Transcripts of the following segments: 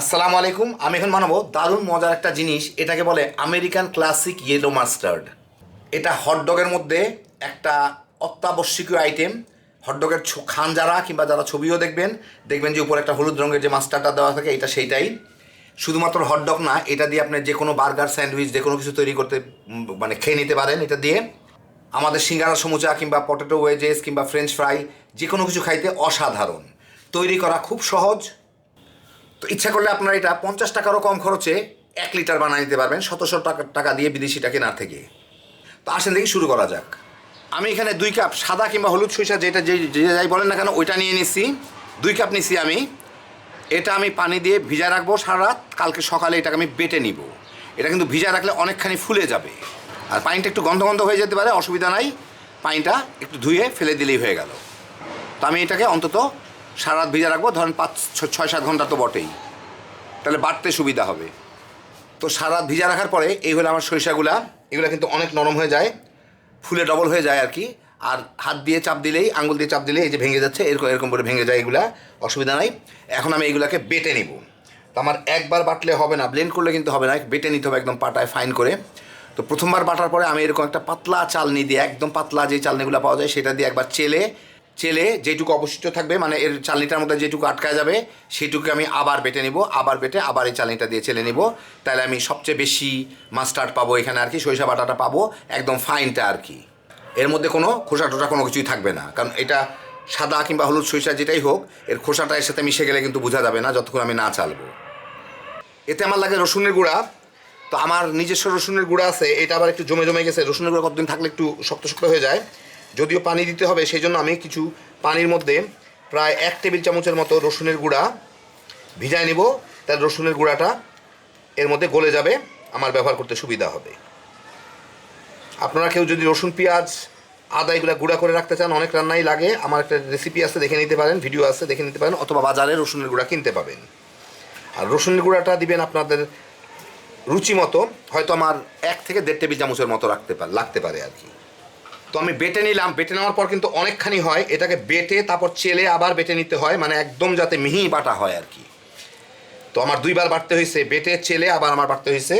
আসসালামু আলাইকুম, আমি এখন বানাবো দারুণ মজার একটা জিনিস, এটাকে বলে আমেরিকান ক্লাসিক ইয়েলো মাস্টার্ড এটা হটডগের মধ্যে একটা অত্যাবশ্যকীয় আইটেম হটডগের খান যারা কিংবা যারা ছবিও দেখবেন দেখবেন যে উপরে একটা হলুদ রঙের যে মাস্টারটা দেওয়া থাকে, এটা সেইটাই। শুধুমাত্র হটডগ না, এটা দিয়ে আপনি যে কোনো বার্গার স্যান্ডউইচ যে কোনো কিছু তৈরি করতে মানে খেয়ে নিতে পারেন এটা দিয়ে। আমাদের সিঙ্গারা, সমুচা কিংবা পটেটো ওয়েজেস কিংবা ফ্রেঞ্চ ফ্রাই যে কোনো কিছু খাইতে অসাধারণ। তৈরি করা খুব সহজ তো ইচ্ছা করলে আপনারা এটা পঞ্চাশ টাকারও কম খরচে এক লিটার বানিয়ে নিতে পারবেন শতশো টাকা টাকা দিয়ে বিদেশিটা কেনার থেকে। তো আসেন দেখি শুরু করা যাক। আমি এখানে দুই কাপ সাদা কিংবা হলুদ সরিষা যেটা যে যাই বলেন না কেন, ওইটা নিয়ে নিচ্ছি দুই কাপ নিচ্ছি আমি। এটা আমি পানি দিয়ে ভিজা রাখব সারা রাত। কালকে সকালে এটাকে আমি বেটে নিব। এটা কিন্তু ভিজা রাখলে অনেকখানি ফুলে যাবে। আর পানিটা একটু গন্ধ গন্ধ হয়ে যেতে পারে, অসুবিধা নাই। পানিটা একটু ধুয়ে ফেলে দিলেই হয়ে গেল। তো আমি এটাকে অন্তত সারা রাত ভিজা রাখব, ধরেন পাঁচ ছয়, সাত ঘণ্টা তো বটেই। তাহলে বাড়তে সুবিধা হবে। তো সারা রাত ভিজা রাখার পরে এই হলো আমার সরিষাগুলা। এগুলো কিন্তু অনেক নরম হয়ে যায়, ফুলে ডবল হয়ে যায় আর কি। আর হাত দিয়ে চাপ দিলেই আঙুল দিয়ে চাপ দিলেই এই যে ভেঙে যাচ্ছে, এরকম এরকম করে ভেঙে যায় এগুলা, অসুবিধা নাই। এখন আমি এগুলাকে বেটে নিব। তো আমার একবার বাটলে হবে না ব্লেন্ড করলে কিন্তু হবে না, বেটে নিতে হবে একদম পাটায় ফাইন করে। তো প্রথমবার বাটার পরে আমি এরকম একটা পাতলা চালনি দিয়ে, একদম পাতলা যে চালনিগুলো পাওয়া যায়, সেটা দিয়ে একবার চেলে চেলে যেটুকু অবশিষ্ট থাকবে মানে এর চালনিটার মধ্যে যেটুকু আটকায় যাবে সেটুকু আমি আবার বেটে নিব, আবার বেটে আবার এই চালনিটা দিয়ে চেলে নিব। তাহলে আমি সবচেয়ে বেশি মাস্টার্ড পাবো এখানে আর কি, সরিষা বাটাটা পাবো, একদম ফাইনটা আর কি। এর মধ্যে কোনো খোসা টোসা কোনো কিছুই থাকবে না, কারণ এটা সাদা কিংবা হলুদ সরিষা যেটাই হোক, এর খোসাটা এর সাথে মিশে গেলে কিন্তু বোঝা যাবে না যতক্ষণ আমি না চালবো। এতে আমার লাগে রসুনের গুঁড়া। তো আমার নিজস্ব রসুনের গুঁড়া আছে, এটা আবার একটু জমে জমে গেছে, রসুনের গুঁড়া কতদিন থাকলে একটু শক্ত শক্ত হয়ে যায়? যদিও পানি দিতে হবে সেই জন্য আমি কিছু পানির মধ্যে প্রায় এক টেবিল চামচের মতো রসুনের গুঁড়া ভিজায় নেব। তার রসুনের গুঁড়াটা এর মধ্যে গলে যাবে, আমার ব্যবহার করতে সুবিধা হবে। আপনারা কেউ যদি রসুন, পেঁয়াজ, আদা এগুলো গুঁড়া করে রাখতে চান, অনেক রান্নাই লাগে। আমার একটা রেসিপি আছে, দেখে নিতে পারেন ভিডিও আছে, দেখে নিতে পারেন, অথবা বাজারে রসুনের গুঁড়া কিনতে পাবেন। আর রসুনের গুঁড়াটা দিবেন আপনাদের রুচি মতো, হয়তো আমার এক থেকে দেড় টেবিল চামচের মতো রাখতে পারে লাগতে পারে আর কি। তো আমি বেটে নিলাম। বেটে নেওয়ার পর কিন্তু অনেকখানি হয়। এটাকে বেটে, তারপর চেলে আবার বেটে নিতে হয়। মানে একদম যাতে মিহি বাটা হয় আর কি। তো আমার দুইবার বাড়তে হয়েছে বেটে, চেলে আবার আমার বাড়তে হয়েছে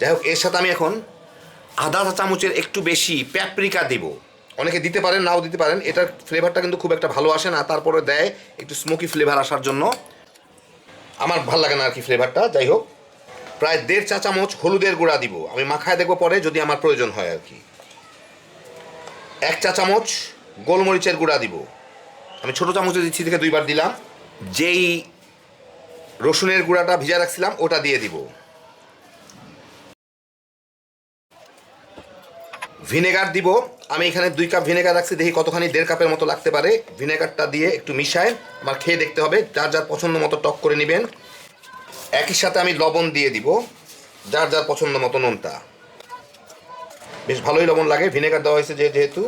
যাই হোক, এর সাথে আমি এখন আধা চামচের একটু বেশি প্যাপরিকা দিব। অনেকে দিতে পারেন, নাও দিতে পারেন। এটার ফ্লেভারটা কিন্তু খুব একটা ভালো আসে না। তারপরে দেয় একটু স্মোকি ফ্লেভার আসার জন্য। আমার ভালো লাগে না আর কি ফ্লেভারটা যাই হোক, প্রায় দেড় চা চামচ হলুদের গুঁড়া দিব। আমি মাখায় দেখব পরে, যদি আমার প্রয়োজন হয় আর কি। এক চা চামচ গোলমরিচের গুঁড়া দিব। আমি ছোটো চামচে দিচ্ছি থেকে দুইবার দিলাম। যেই রসুনের গুঁড়াটা ভিজা রাখছিলাম, ওটা দিয়ে দিব। ভিনেগার দিব। আমি এখানে দুই কাপ ভিনেগার রাখছি, দেখি কতখানি দেড় কাপের মতো লাগতে পারে। ভিনেগারটা দিয়ে একটু মিশায় আমার খেয়ে দেখতে হবে। যার যার পছন্দ মতো টক করে নেবেন। একই সাথে আমি লবণ দিয়ে দিব, যার যার পছন্দ মতো নুনটা বেশ ভালোই লবণ লাগে। ভিনেগার দেওয়া হয়েছে যে যেহেতু।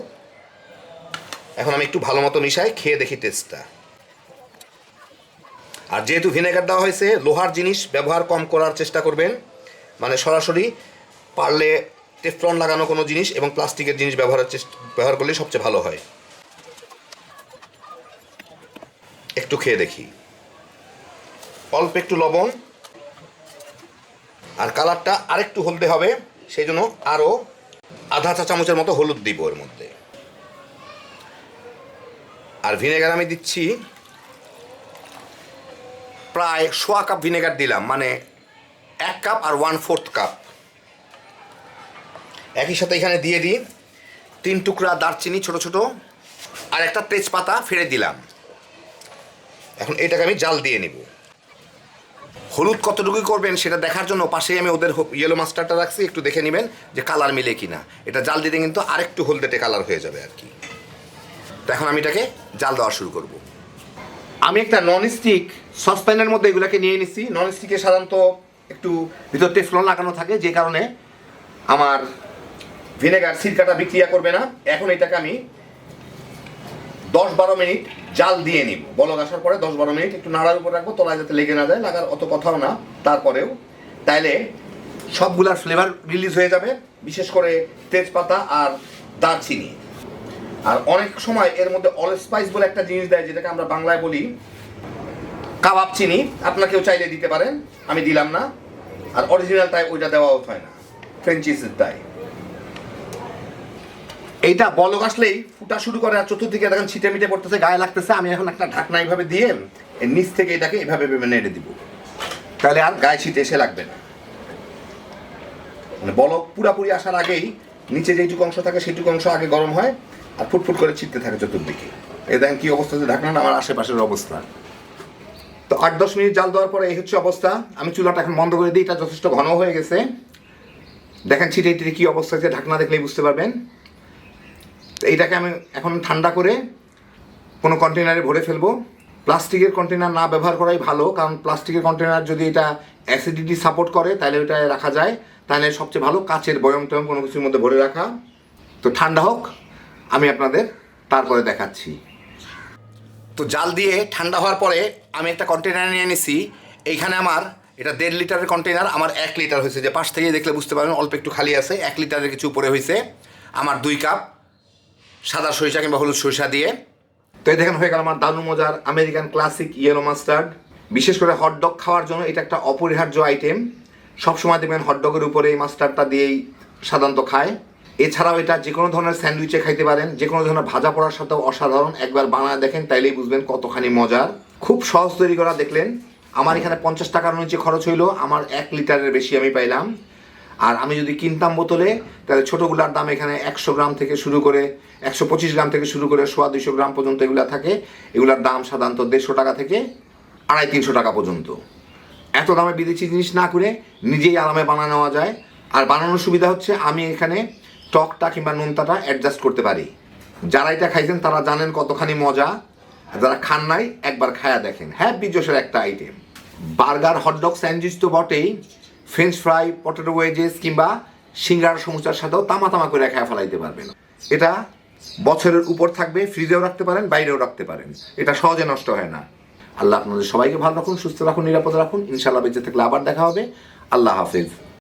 এখন আমি একটু ভালো মতো মিশাই, খেয়ে দেখি টেস্টটা। আর যেহেতু ভিনেগার দেওয়া হয়েছে, লোহার জিনিস ব্যবহার কম করার চেষ্টা করবেন। মানে সরাসরি পারলে টেফলন লাগানো কোনো জিনিস এবং প্লাস্টিকের জিনিস ব্যবহারের চেষ্টা ব্যবহার করলে সবচেয়ে ভালো হয়। একটু খেয়ে দেখি। অল্প একটু লবণ। আর কালারটা আরেকটু হলদে হবে, সেই জন্য আরও আধা চা চামচের মতো হলুদ দিব এর মধ্যে। আর ভিনেগার আমি দিচ্ছি প্রায় সোয়া কাপ ভিনেগার দিলাম মানে এক কাপ আর ওয়ান ফোর্থ কাপ। একই সাথে এখানে দিয়ে দিই তিন টুকরা দারচিনি ছোট ছোট আর একটা তেজপাতা ফেলে দিলাম। এখন এটাকে আমি জাল দিয়ে নিব। হলুদ কতটুকু করবেন সেটা দেখার জন্য পাশেই আমি ওদের ইয়েলো মাস্টারটা রাখছি, একটু দেখে নেবেন যে কালার মিলে কি না এটা জাল দিতে কিন্তু আরেকটু হলদেটে কালার হয়ে যাবে আর কি। তো এখন আমি এটাকে জাল দেওয়া শুরু করব। আমি একটা নন স্টিক সসপ্যানের মধ্যে এগুলোকে নিয়ে নিচ্ছি নন স্টিকে সাধারণত একটু ভিতর টেফলন লাগানো থাকে, যে কারণে আমার ভিনেগার সিরকাটা বিক্রিয়া করবে না। এখন এটাকে আমি দশ বারো মিনিট জাল দিয়ে নিব। বলক আসার পরে দশ বারো মিনিট একটু নাড়ার উপর রাখব, তলায় যাতে লেগে না যায়, লাগার অত কথাও না। তারপরেও তাইলে সবগুলার ফ্লেভার রিলিজ হয়ে যাবে, বিশেষ করে তেজপাতা আর দারচিনি। আর অনেক সময় এর মধ্যে অল স্পাইস বলে একটা জিনিস দেয়, যেটাকে আমরা বাংলায় বলি কাবাব চিনি। আপনার কেউ চাইলে দিতে পারেন, আমি দিলাম না। আর অরিজিনাল তাই ওইটা দেওয়া হয় না। ফ্রেঞ্চিসের তাই এইটা বলক আসলেই ফুটা শুরু করে আর চতুর্দিকে দেখেন ছিটে মিটে পড়তেছে, গায়ে লাগতেছে। আমি এখন একটা ঢাকনা এইভাবে দিয়ে এর নিচ থেকে এটাকে এইভাবে ভেবে নেড়ে দিব। তাহলে আর গায়ে ছিটে এসে লাগবে না। মানে বলক পুরাপুরি আসার আগেই নিচে যেটুকু অংশ থাকে সেটুকু অংশ আগে গরম হয় আর ফুটফুট করে ছিটতে থাকে চতুর্দিকে। এই দেখেন কি অবস্থা ঢাকনা আমার আশেপাশের অবস্থা। তো আট দশ মিনিট জাল দেওয়ার পরে এই হচ্ছে অবস্থা। আমি চুলাটা এখন বন্ধ করে দিই, এটা যথেষ্ট ঘন হয়ে গেছে। দেখেন ছিটে টিটে কি অবস্থা আছে ঢাকনা দেখলেই বুঝতে পারবেন। এইটাকে আমি এখন ঠান্ডা করে কোনো কন্টেনারে ভরে ফেলব। প্লাস্টিকের কন্টেনার না ব্যবহার করাই ভালো, কারণ প্লাস্টিকের কন্টেনার যদি এটা অ্যাসিডিটি সাপোর্ট করে, তাহলে ওটা রাখা যায়। তাহলে সবচেয়ে ভালো কাচের বয়ম টয়ম কোনো কিছুর মধ্যে ভরে রাখা। তো ঠান্ডা হোক, আমি আপনাদের তারপরে দেখাচ্ছি। তো জাল দিয়ে ঠান্ডা হওয়ার পরে আমি একটা কন্টেনার নিয়ে নিছি। এইখানে আমার এটা দেড় লিটারের কন্টেনার আমার এক লিটার হয়েছে। যে পাশ থেকে দেখলে বুঝতে পারবেন, অল্প একটু খালি আছে, এক লিটারের কিছু উপরে হয়েছে। আমার দুই কাপ সাদা সরিষা কিংবা হলুদ সরিষা দিয়ে। তো এই দেখেন হয়ে গেল আমার দারুণ মজার আমেরিকান ক্লাসিক ইয়েলো মাস্টার্ড বিশেষ করে হটডগ খাওয়ার জন্য এটা একটা অপরিহার্য আইটেম সবসময় দেখবেন হটডগের উপরে এই মাস্টার্ডটা দিয়েই সাধারণত খায়। এছাড়াও এটা যে কোনো ধরনের স্যান্ডউইচে খাইতে পারেন যে কোনো ধরনের ভাজা পড়ার সাথেও অসাধারণ। একবার বানায় দেখেন, তাইলেই বুঝবেন কতখানি মজার। খুব সহজ তৈরি করা, দেখলেন। আমার এখানে পঞ্চাশ টাকার নিচে খরচ হইল, আমার এক লিটারের বেশি আমি পাইলাম। আর আমি যদি কিনতাম বোতলে, তাহলে ছোটোগুলার দাম এখানে একশো গ্রাম থেকে শুরু করে, একশো পঁচিশ গ্রাম থেকে শুরু করে সোয়া দুইশো গ্রাম পর্যন্ত এগুলো থাকে। এগুলার দাম সাধারণত দেড়শো টাকা থেকে আড়াই তিনশো টাকা পর্যন্ত। এত দামে বিদেশি জিনিস না করে নিজেই আরামে বানানো নেওয়া যায়। আর বানানোর সুবিধা হচ্ছে আমি এখানে টকটা কিংবা নোনতাটা অ্যাডজাস্ট করতে পারি। যারা এটা খাইছেন, তারা জানেন কতখানি মজা। যারা খান নাই, একবার খায়া দেখেন। হ্যাঁ বিজোসের একটা আইটেম বার্গার হটডগ স্যান্ডউইচ তো বটেই। ফ্রেঞ্চ ফ্রাই পটেটো ওয়েজেস কিংবা সিঙ্গার সমুচার সাথেও তামা তামা করে খায়া ফেলাইতে পারবেন। এটা বছরের উপর থাকবে, ফ্রিজেও রাখতে পারেন, বাইরেও রাখতে পারেন। এটা সহজে নষ্ট হয় না। আল্লাহ আপনাদের সবাইকে ভালো রাখুন, সুস্থ রাখুন, নিরাপদ রাখুন। ইনশাল্লাহ বেঁচে থাকলে আবার দেখা হবে। আল্লাহ হাফিজ।